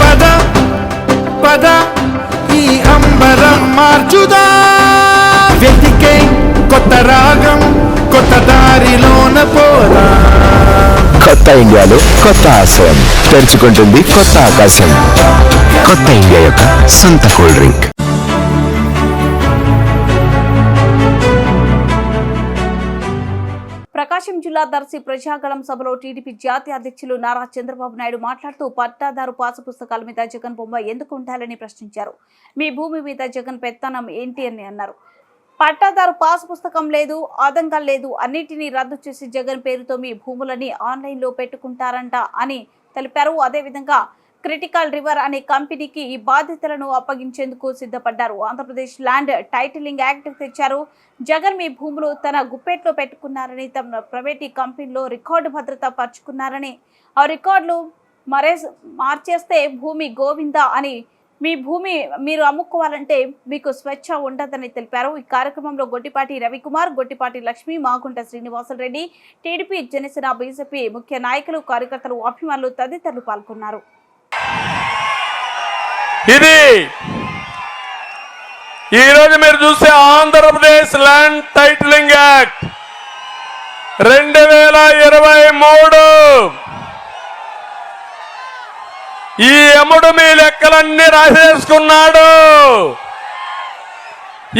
పద పద ఈ అంబరం మార్చుదా? వెతికే కొత్త రాగం కొత్త దారిలోన పోదా? కొత్త ఇండియాలో కొత్త ఆశయం. తెరుచుకుంటుంది కొత్త ఆకాశం. కొత్త ఇండియా యొక్క సొంత కూల్ డ్రింక్. ప్రకాశం జిల్లా దర్శి ప్రజాగళం సభలో టీడీపీ జాతీయ అధ్యక్షులు నారా చంద్రబాబు నాయుడు మాట్లాడుతూ పట్టాదారు పాసు పుస్తకాల మీద జగన్ బొమ్మ ఎందుకు ఉండాలని ప్రశ్నించారు? మీ భూమి మీద జగన్ పెత్తనం ఏంటి అని అన్నారు. పట్టాదారు పాస్ పుస్తకం లేదు ఆదంకం లేదు అన్నిటినీ రద్దు చేసి జగన్ పేరుతో మీ భూములని ఆన్లైన్లో పెట్టుకుంటారంట అని తెలిపారు. అదేవిధంగా క్రిటికల్ రివర్ అనే కంపెనీకి ఈ బాధ్యతలను అప్పగించేందుకు సిద్ధపడ్డారు. ఆంధ్రప్రదేశ్ ల్యాండ్ టైటిలింగ్ యాక్ట్ తెచ్చారు. జగన్ మీ భూములు తన గుప్పెట్లో పెట్టుకున్నారని తమ ప్రైవేట్ కంపెనీలో రికార్డు భద్రత పరుచుకున్నారని. ఆ రికార్డులు మరే మార్చేస్తే భూమి గోవింద అని మీ భూమి మీరు అమ్ముకోవాలంటే మీకు స్వేచ్ఛ ఉండదని తెలిపారు. ఈ కార్యక్రమంలో గొట్టిపాటి రవికుమార్ గొట్టిపాటి లక్ష్మి మాగుంట శ్రీనివాసరెడ్డి టీడీపీ జనసేన బీజేపీ ముఖ్య నాయకులు కార్యకర్తలు అభిమానులు తదితరులు పాల్గొన్నారు. ఇది ఈరోజు మీరు చూస్తే ఆంధ్రప్రదేశ్ ల్యాండ్ టైటిలింగ్ యాక్ట్ రెండు వేల ఇరవై మూడు. ఈ యముడు మీ లెక్కలన్నీ రాసేసుకున్నాడు.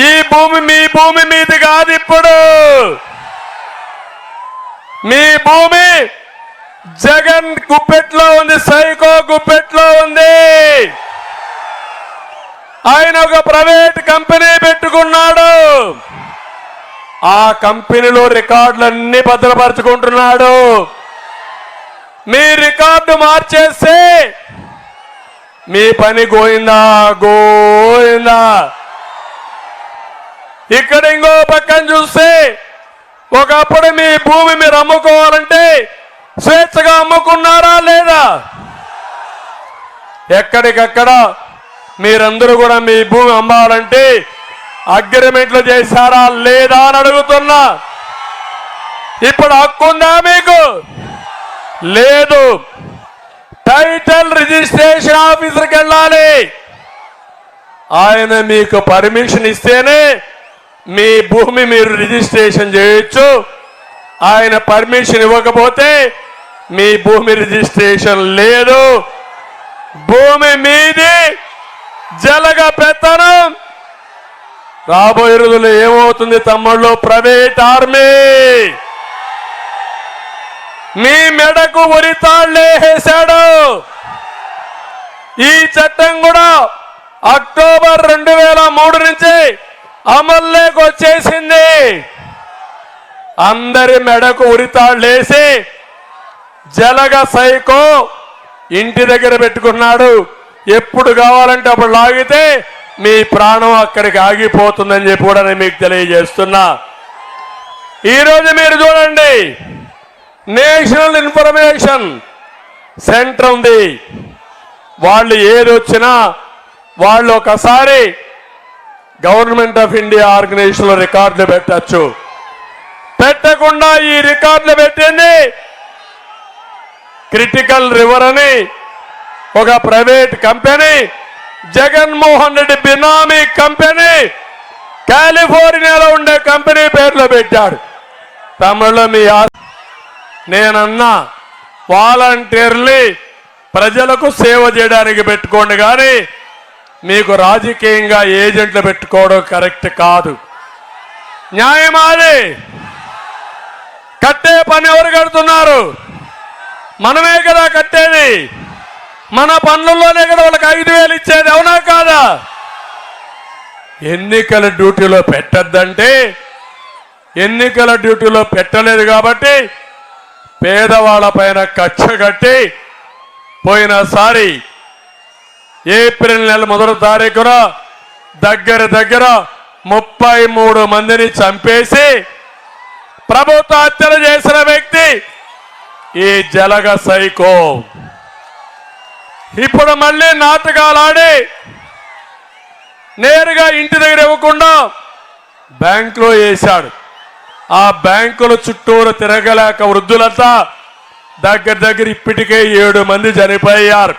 ఈ భూమి మీ భూమి మీది కాదు ఇప్పుడు. మీ భూమి జగన్ గుప్పెట్లో ఉంది సైకో గుప్పెట్లో ఉంది. ఆయన ఒక ప్రైవేట్ కంపెనీ పెట్టుకున్నాడు. ఆ కంపెనీలో రికార్డులన్నీ భద్రపరచుకుంటున్నాడు. మీ రికార్డు మార్చేస్తే మీ పని గోయిందా? గోయిందా? ఇక్కడ ఇంకో పక్కన చూస్తే ఒకప్పుడు మీ భూమి మీరు అమ్ముకోవాలంటే స్వేచ్ఛగా అమ్ముకున్నారా లేదా? ఎక్కడికక్కడ మీరందరూ కూడా మీ భూమి అమ్మాలంటే అగ్రిమెంట్లు చేశారా లేదా అని అడుగుతున్నా. ఇప్పుడు హక్కుందా మీకు? లేదు. టైటిల్ రిజిస్ట్రేషన్ ఆఫీసర్కి వెళ్ళాలి. ఆయన మీకు పర్మిషన్ ఇస్తేనే మీ భూమి మీరు రిజిస్ట్రేషన్ చేయొచ్చు. ఆయన పర్మిషన్ ఇవ్వకపోతే మీ భూమి రిజిస్ట్రేషన్ లేదు. భూమి మీది జలగ పెత్తనం. రాబోయే రోజుల్లో ఏమవుతుంది తమ్ముళ్ళు? Private army. మీ మెడకు ఉరితాళ్ళేసాడు ఈ చట్టం కూడా అక్టోబర్ రెండు వేల మూడు నుంచి అమల్లోకి వచ్చేసింది. అందరి మెడకు ఉరితాళ్ళేసి జలగ సైకో ఇంటి దగ్గర పెట్టుకున్నాడు. ఎప్పుడు కావాలంటే అప్పుడు లాగితే మీ ప్రాణం అక్కడికి ఆగిపోతుందని చెప్పి కూడా నేను మీకు తెలియజేస్తున్నా. ఈరోజు మీరు చూడండి నేషనల్ ఇన్ఫర్మేషన్ సెంటర్ ఉంది వాళ్ళు ఏది వచ్చినా వాళ్ళు ఒకసారి గవర్నమెంట్ ఆఫ్ ఇండియా ఆర్గనైజేషన్లో రికార్డులు పెట్టచ్చు. పెట్టకుండా ఈ రికార్డులు పెట్టింది క్రిటికల్ రివర్ అని ఒక private company Jaganmohan Reddy benami company కాలిఫోర్నియాలో ఉండే కంపెనీ పేర్లో పెట్టాడు. తమిళ మీ నేనన్నా వాలంటీర్లీ ప్రజలకు సేవ చేయడానికి పెట్టుకోండి కానీ మీకు రాజకీయంగా ఏజెంట్లు పెట్టుకోవడం కరెక్ట్ కాదు. న్యాయమాది కట్టే పని ఎవరు కడుతున్నారు? మనమే కదా కట్టేది. మన పనుల్లోనే కదా వాళ్ళకి ఐదు వేలు ఇచ్చేది అవునా కాదా? ఎన్నికల డ్యూటీలో పెట్టద్దంటే ఎన్నికల డ్యూటీలో పెట్టలేదు కాబట్టి పేదవాళ్ళ పైన కక్ష కట్టి పోయినసారి ఏప్రిల్ నెల మొదటి తారీఖున దగ్గర దగ్గర ముప్పై మూడు మందిని చంపేసి ప్రభుత్వ హత్యలు చేసిన వ్యక్తి ఈ జలగ సైకో. ఇప్పుడు మళ్ళీ నాటకాలు ఆడి నేరుగా ఇంటి దగ్గర ఇవ్వకుండా బ్యాంకులో వేశాడు. ఆ బ్యాంకుల చుట్టూరు తిరగలేక వృద్ధులంతా దగ్గర దగ్గర ఇప్పటికే ఏడు మంది చనిపోయారు.